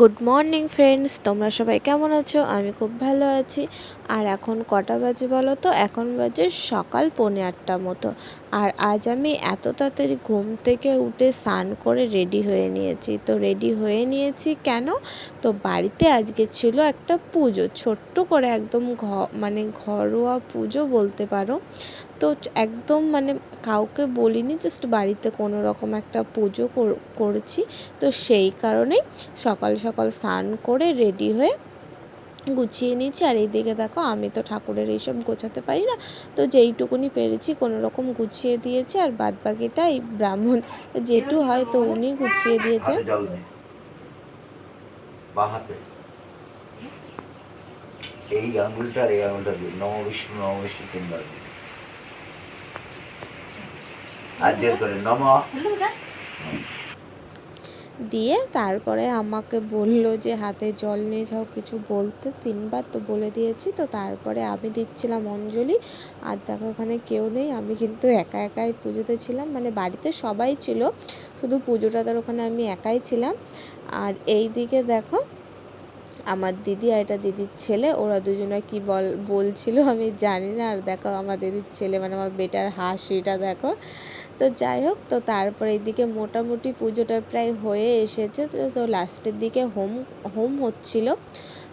Good morning friends তোমরা সবাই কেমন আছো? আমি খুব ভালো আছি। আর এখন কটা বাজে বলো তো? এখন বাজে সকাল পৌনে আটটা মতো। আর আজ আমি এত তাড়াতাড়ি ঘুম থেকে উঠে স্নান করে রেডি হয়ে নিয়েছি। তো রেডি হয়ে নিয়েছি কেন? তো বাড়িতে আজকে ছিল একটা পুজো, ছোট্ট করে একদম ঘ মানে ঘরোয়া পুজো বলতে পারো। তো একদম মানে কাউকে বলিনি জাস্ট বাড়িতে কোনো রকম একটা পুজো করছি। তো সেই কারণেই সকাল সকাল স্নান করে রেডি হয়ে গুছিয়ে নিচ্ছি আর এইদিকে দেখো, আমি তো ঠাকুরের এইসব গোছাতে পারি না। তো যেইটুকুনি পেরেছি কোনো রকম গুছিয়ে দিয়েছি। আর বাদ বাকিটা এই ব্রাহ্মণ যেটু হয় তো উনি গুছিয়ে দিয়েছে। এই আঙ্গুলটার এই আঙ্গুলটা দিয়ে। নম বিষ্ণু নম বিষ্ণু, তিনবার। দিয়ে তারপরে আমাকে বলল যে, হাতে জল নিয়ে যাও, কিছু বলতে। তিনবার তো বলে দিয়েছি, তো তারপরে আমি দিচ্ছিলাম অঞ্জলি। আর দেখো, ওখানে কেউ নেই। আমি কিন্তু একা একাই পুজোতে ছিলাম। মানে বাড়িতে সবাই ছিল, শুধু পুজোটা তার ওখানে আমি একাই ছিলাম। আর এই দিকে দেখো, আমার দিদি আর এটা দিদির ছেলে, ওরা দুজনে কি বল, বলছিল আমি জানি না। আর দেখো, আমার দিদির ছেলে মানে আমার বেটার হাসিটা দেখো। তো যাই হোক, তো তারপর এইদিকে মোটামুটি পুজোটা প্রায় হয়ে এসেছে। তো লাস্টের দিকে হোম হোম হচ্ছিল।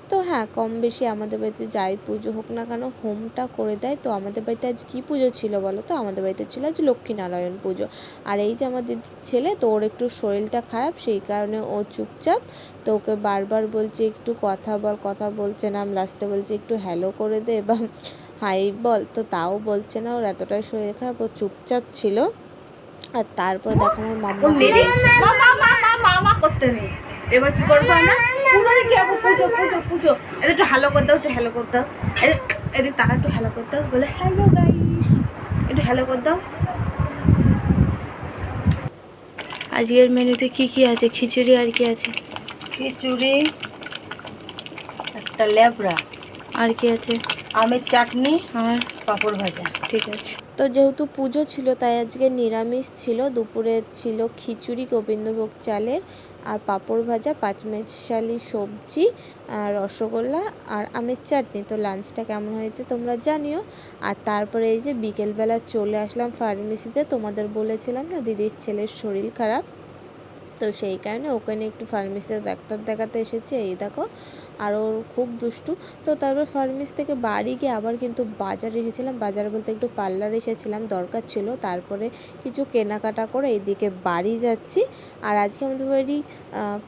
তো হ্যাঁ কম বেশি আমাদের বাড়িতে যাই পুজো হোক না কেন, হোমটা করে দেয়। তো আমাদের বাড়িতে আজ কী পুজো ছিল বলো তো? আমাদের বাড়িতে ছিল আজ লক্ষ্মীনারায়ণ পুজো। আর এই যে আমাদের ছেলে, তো ওর একটু শরীরটা খারাপ, সেই কারণে ও চুপচাপ। তো ওকে বারবার বলছে, একটু কথা বল, কথা বলছে না। আমি লাস্টে বলছি, একটু হ্যালো করে দে বা হাই বল। তো তাও বলছে না, ওর এতটাই শরীর খারাপ, ও চুপচাপ ছিল। আর তারপর দেখো আমার মাম্মা। করতে নেই। এবার কি করব আমরা? পুজোরে কি হব পুজো পুজো পুজো। এদের একটু হ্যালো করতে একটু হ্যালো করতে এদের এদের তারা একটু হ্যালো করতে বলে হ্যালো গাই একটু হ্যালো করতে আজকের মেনুতে কি কি আছে? খিচুড়ি আর কি আছে? খিচুড়ি একটা লেবড়া আর কি আছে? আমের চাটনি আর? পাঁপড় ভাজা। ঠিক আছে। তো যেহেতু পুজো ছিল, তাই আজকে নিরামিষ ছিল। দুপুরে ছিল খিচুড়ি, গোবিন্দভোগ চালের আর পাঁপড় ভাজা পাঁচমেশালি সবজি আর রসগোল্লা আর আমের চাটনি। তো লাঞ্চটা কেমন হয়েছে তোমরা জানিও। আর তারপরে এই যে বিকেলবেলা চলে আসলাম ফার্মেসিতে তোমাদের বলেছিলাম না, দিদির ছেলের শরীর খারাপ। তো সেই কারণে ওখানে একটু ফার্মেসিতে ডাক্তার দেখাতে এসেছে। এই দেখো, আর ওর খুব দুষ্টু। তো তারপর ফার্মেস থেকে বাড়ি গিয়ে আবার কিন্তু বাজারে এসেছিলাম। বাজার বলতে একটু পার্লার এসেছিলাম, দরকার ছিল। তারপরে কিছু কেনাকাটা করে এইদিকে বাড়ি যাচ্ছি। আর আজকে আমাদের বাড়ি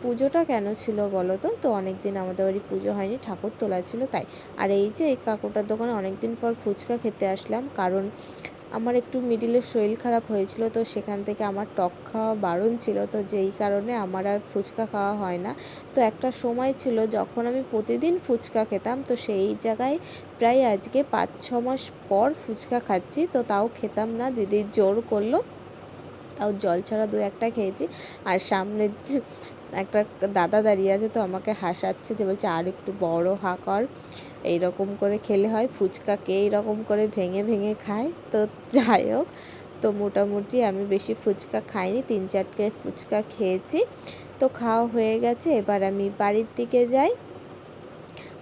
পুজোটা কেন ছিল বলো তো? তো অনেক দিন আমাদের বাড়ি পুজো হয়নি, ঠাকুর তোলা ছিল তাই। আর এই যে এই কাকুটার দোকানে অনেক দিন পর ফুচকা খেতে আসলাম। কারণ আমার একটু মিডিলের শরীর খারাপ হয়েছিল, তো সেখান থেকে আমার টক খাওয়া বারণ ছিল, তো যেই কারণে আমার আর ফুচকা খাওয়া হয় না। তো একটা সময় ছিল যখন আমি প্রতিদিন ফুচকা খেতাম, তো সেই জায়গায় প্রায় আজকে পাঁচ ছ মাস পর ফুচকা খাচ্ছি, তো তাও খেতাম না দিদির জোর করল। তাও জল ছাড়া দু একটা খেয়েছি। আর সামনে একটা দাদা দাঁড়িয়ে আছে তো আমাকে হাসাচ্ছে যে বলছে আর একটু বড় হা কর এইরকম করে খেলে হয় ফুচকা কে এইরকম করে ভেঙে ভেঙে খায়? তো যাই হোক তো মোটামুটি আমি বেশি ফুচকা খাইনি তিন চারটে ফুচকা খেয়েছি। তো খাওয়া হয়ে গেছে এবার আমি বাড়ির দিকে যাই।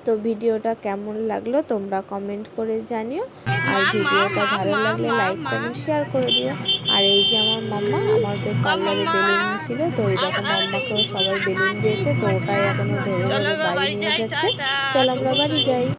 তো ভিডিওটা কেমন লাগল তোমরা কমেন্ট করে জানিও। আর ভিডিওটা ভালো লাগলে লাইক কমেন্ট শেয়ার করে দিও। আর এই যে আমার মাম্মা আমার আমাদের পার্লারে বেলুন ছিল তো ওই দেখো মাম্মাকেও সবাই বেলুন দিয়েছে তো ওটাই এখনও ধরে ধরে বাড়ি নিয়ে যাচ্ছে। চল আমরা বাড়ি যাই।